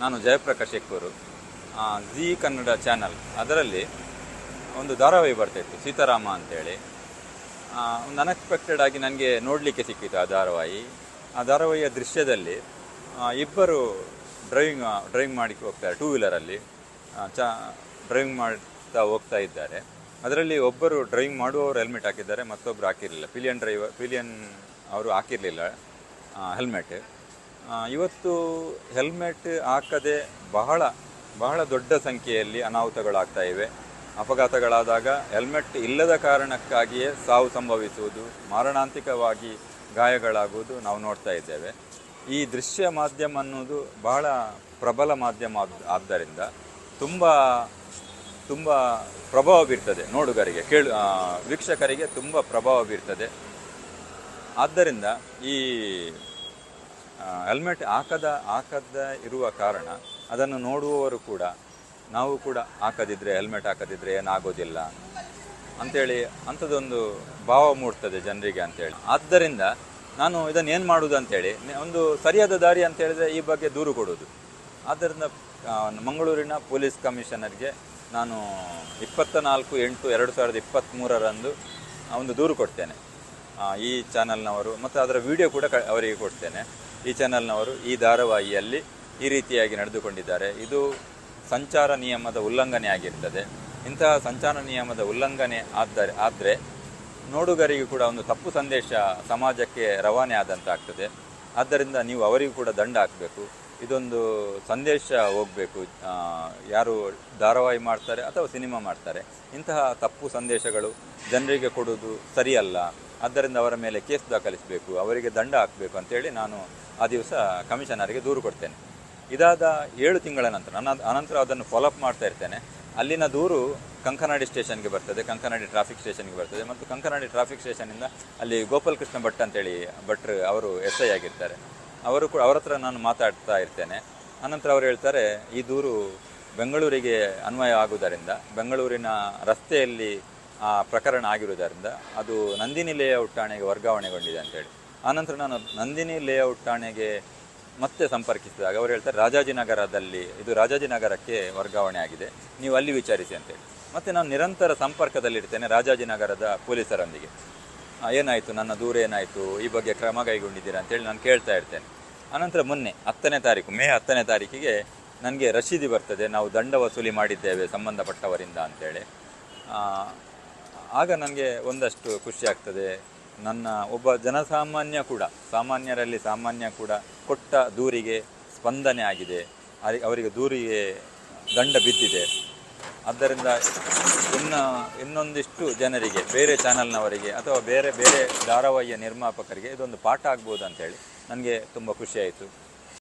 ನಾನು Jayaprakash Ekkur G Kannada channel, ಅದರಲ್ಲಿ ಒಂದು ಧಾರಾವಾಹಿ ಬರ್ತಾಯಿತ್ತು ಸೀತಾರಾಮ ಅಂತೇಳಿ. ಒಂದು ಅನ್ಎಕ್ಸ್ಪೆಕ್ಟೆಡ್ ಆಗಿ ನನಗೆ ನೋಡಲಿಕ್ಕೆ ಸಿಕ್ಕಿತ್ತು ಆ ಧಾರಾವಾಹಿ. ಆ ಧಾರಾವಾಹಿಯ ದೃಶ್ಯದಲ್ಲಿ ಇಬ್ಬರು ಡ್ರೈವಿಂಗ್ ಡ್ರೈವಿಂಗ್ ಮಾಡಿಕ್ಕೆ ಹೋಗ್ತಾರೆ ಟೂ ವೀಲರಲ್ಲಿ ಚ ಡ್ರೈವಿಂಗ್ ಮಾಡ್ತಾ ಹೋಗ್ತಾ ಇದ್ದಾರೆ. ಅದರಲ್ಲಿ ಒಬ್ಬರು ಡ್ರೈವಿಂಗ್ ಮಾಡುವವರು ಹೆಲ್ಮೆಟ್ ಹಾಕಿದ್ದಾರೆ ಮತ್ತೊಬ್ಬರು ಹಾಕಿರಲಿಲ್ಲ. ಪಿಲಿಯನ್ ಡ್ರೈವರ್ ಪಿಲಿಯನ್ ಅವರು ಹಾಕಿರಲಿಲ್ಲ ಹೆಲ್ಮೆಟ್ ಇವತ್ತು ಹೆಲ್ಮೆಟ್ ಹಾಕದೆ ಬಹಳ ಬಹಳ ದೊಡ್ಡ ಸಂಖ್ಯೆಯಲ್ಲಿ ಅನಾಹುತಗಳಾಗ್ತಾ ಇವೆ. ಅಪಘಾತಗಳಾದಾಗ ಹೆಲ್ಮೆಟ್ ಇಲ್ಲದ ಕಾರಣಕ್ಕಾಗಿಯೇ ಸಾವು ಸಂಭವಿಸುವುದು, ಮಾರಣಾಂತಿಕವಾಗಿ ಗಾಯಗಳಾಗುವುದು ನಾವು ನೋಡ್ತಾ ಇದ್ದೇವೆ. ಈ ದೃಶ್ಯ ಮಾಧ್ಯಮ ಅನ್ನೋದು ಬಹಳ ಪ್ರಬಲ ಮಾಧ್ಯಮ ಆದ್- ಆದ್ದರಿಂದ ತುಂಬ ತುಂಬ ಪ್ರಭಾವ ಬೀರ್ತದೆ ನೋಡುಗರಿಗೆ, ಕೇಳು ವೀಕ್ಷಕರಿಗೆ ತುಂಬ ಪ್ರಭಾವ ಬೀರ್ತದೆ. ಆದ್ದರಿಂದ ಈ ಹೆಲ್ಮೆಟ್ ಹಾಕದ ಹಾಕದ ಇರುವ ಕಾರಣ ಅದನ್ನು ನೋಡುವವರು ಕೂಡ, ನಾವು ಕೂಡ ಹಾಕದಿದ್ರೆ, ಹೆಲ್ಮೆಟ್ ಹಾಕದಿದ್ರೆ ಏನಾಗೋದಿಲ್ಲ ಅಂಥೇಳಿ ಅಂಥದ್ದೊಂದು ಭಾವ ಮೂಡ್ತದೆ ಜನರಿಗೆ ಅಂತೇಳಿ. ಆದ್ದರಿಂದ ನಾನು ಇದನ್ನು ಏನು ಮಾಡುವುದು ಅಂಥೇಳಿ ಒಂದು ಸರಿಯಾದ ದಾರಿ ಅಂತ ಹೇಳಿದ್ರೆ ಈ ಬಗ್ಗೆ ದೂರು ಕೊಡೋದು. ಆದ್ದರಿಂದ ಮಂಗಳೂರಿನ ಪೊಲೀಸ್ ಕಮಿಷನರ್ಗೆ ನಾನು ಇಪ್ಪತ್ತ ನಾಲ್ಕು ಎಂಟು ಎರಡು ಸಾವಿರದ ಇಪ್ಪತ್ತ್ಮೂರರಂದು ಒಂದು ದೂರು ಕೊಡ್ತೇನೆ. ಈ ಚಾನಲ್ನವರು, ಮತ್ತು ಅದರ ವಿಡಿಯೋ ಕೂಡ ಅವರಿಗೆ ಕೊಡ್ತೇನೆ. ಈ ಚಾನಲ್ನವರು ಈ ಧಾರಾವಾಹಿಯಲ್ಲಿ ಈ ರೀತಿಯಾಗಿ ನಡೆದುಕೊಂಡಿದ್ದಾರೆ. ಇದು ಸಂಚಾರ ನಿಯಮದ ಉಲ್ಲಂಘನೆ ಆಗಿರ್ತದೆ. ಇಂತಹ ಸಂಚಾರ ನಿಯಮದ ಉಲ್ಲಂಘನೆ ಆದರೆ ಆದರೆ ನೋಡುಗರಿಗೂ ಕೂಡ ಒಂದು ತಪ್ಪು ಸಂದೇಶ ಸಮಾಜಕ್ಕೆ ರವಾನೆ ಆದಂತಾಗ್ತದೆ. ಆದ್ದರಿಂದ ನೀವು ಅವರಿಗೂ ಕೂಡ ದಂಡ ಹಾಕಬೇಕು. ಇದೊಂದು ಸಂದೇಶ ಹೋಗಬೇಕು. ಯಾರು ಧಾರಾವಾಹಿ ಮಾಡ್ತಾರೆ ಅಥವಾ ಸಿನಿಮಾ ಮಾಡ್ತಾರೆ. ಇಂತಹ ತಪ್ಪು ಸಂದೇಶಗಳು ಜನರಿಗೆ ಕೊಡುವುದು ಸರಿಯಲ್ಲ. ಆದ್ದರಿಂದ ಅವರ ಮೇಲೆ ಕೇಸ್ ದಾಖಲಿಸಬೇಕು, ಅವರಿಗೆ ದಂಡ ಹಾಕಬೇಕು ಅಂತೇಳಿ ನಾನು ಆ ದಿವಸ ಕಮಿಷನರಿಗೆ ದೂರು ಕೊಡ್ತೇನೆ. ಇದಾದ ಏಳು ತಿಂಗಳ ನಂತರ, ನನ್ನ ಅನಂತರ ಅದನ್ನು ಫಾಲೋಅಪ್ ಮಾಡ್ತಾ ಇರ್ತೇನೆ. ಅಲ್ಲಿನ ದೂರು ಕಂಕನಾಡಿ ಸ್ಟೇಷನ್ಗೆ ಬರ್ತದೆ, ಕಂಕನಾಡಿ ಟ್ರಾಫಿಕ್ ಸ್ಟೇಷನ್ಗೆ ಬರ್ತದೆ ಮತ್ತು ಕಂಕನಾಡಿ ಟ್ರಾಫಿಕ್ ಸ್ಟೇಷನಿಂದ ಅಲ್ಲಿ ಗೋಪಾಲ್ ಕೃಷ್ಣ ಭಟ್ ಅಂತೇಳಿ ಭಟ್ರು ಅವರು ಎಸ್ ಐ ಆಗಿರ್ತಾರೆ. ಅವರು ಕೂಡ ಅವರ ಹತ್ರ ನಾನು ಮಾತಾಡ್ತಾ ಇರ್ತೇನೆ. ಅನಂತರ ಅವರು ಹೇಳ್ತಾರೆ, ಈ ದೂರು ಬೆಂಗಳೂರಿಗೆ ಅನ್ವಯ ಆಗುವುದರಿಂದ, ಬೆಂಗಳೂರಿನ ರಸ್ತೆಯಲ್ಲಿ ಆ ಪ್ರಕರಣ ಆಗಿರುವುದರಿಂದ ಅದು ನಂದಿನಿ ಲೇಔಟ್ ಠಾಣೆಗೆ ವರ್ಗಾವಣೆಗೊಂಡಿದೆ ಅಂತೇಳಿ ಆನಂತರ ನಾನು ನಂದಿನಿ ಲೇಔಟ್ ಠಾಣೆಗೆ ಮತ್ತೆ ಸಂಪರ್ಕಿಸಿದಾಗ ಅವರು ಹೇಳ್ತಾರೆ, ರಾಜಾಜಿನಗರದಲ್ಲಿ ಇದು ರಾಜಾಜಿನಗರಕ್ಕೆ ವರ್ಗಾವಣೆ ಆಗಿದೆ, ನೀವು ಅಲ್ಲಿ ವಿಚಾರಿಸಿ ಅಂತೇಳಿ ಮತ್ತು ನಾನು ನಿರಂತರ ಸಂಪರ್ಕದಲ್ಲಿರ್ತೇನೆ ರಾಜಾಜಿನಗರದ ಪೊಲೀಸರೊಂದಿಗೆ. ಏನಾಯಿತು, ನನ್ನ ದೂರ ಏನಾಯಿತು, ಈ ಬಗ್ಗೆ ಕ್ರಮ ಕೈಗೊಂಡಿದ್ದೀರಾ ಅಂತೇಳಿ ನಾನು ಕೇಳ್ತಾ ಇರ್ತೇನೆ. ಆನಂತರ ಮೊನ್ನೆ, ಹತ್ತನೇ ತಾರೀಕು, ಮೇ ಹತ್ತನೇ ತಾರೀಕಿಗೆ ನನಗೆ ರಶೀದಿ ಬರ್ತದೆ, ನಾವು ದಂಡ ವಸೂಲಿ ಮಾಡಿದ್ದೇವೆ ಸಂಬಂಧಪಟ್ಟವರಿಂದ ಅಂತೇಳಿ ಆಗ ನನಗೆ ಒಂದಷ್ಟು ಖುಷಿ ಆಗ್ತದೆ. ನನ್ನ ಒಬ್ಬ ಜನಸಾಮಾನ್ಯ ಕೂಡ, ಸಾಮಾನ್ಯರಲ್ಲಿ ಸಾಮಾನ್ಯ ಕೂಡ ಕೊಟ್ಟ ದೂರಿಗೆ ಸ್ಪಂದನೆ ಆಗಿದೆ. ಅವರಿಗೆ ದೂರಿಗೆ ದಂಡ ಬಿದ್ದಿದೆ. ಆದ್ದರಿಂದ ಇನ್ನು, ಇನ್ನೊಂದಿಷ್ಟು ಜನರಿಗೆ, ಬೇರೆ ಚಾನಲ್ನವರಿಗೆ ಅಥವಾ ಬೇರೆ ಬೇರೆ ಧಾರಾವಾಹಿಯ ನಿರ್ಮಾಪಕರಿಗೆ ಇದೊಂದು ಪಾಠ ಆಗ್ಬೋದು ಅಂತೇಳಿ ನನಗೆ ತುಂಬ ಖುಷಿಯಾಯಿತು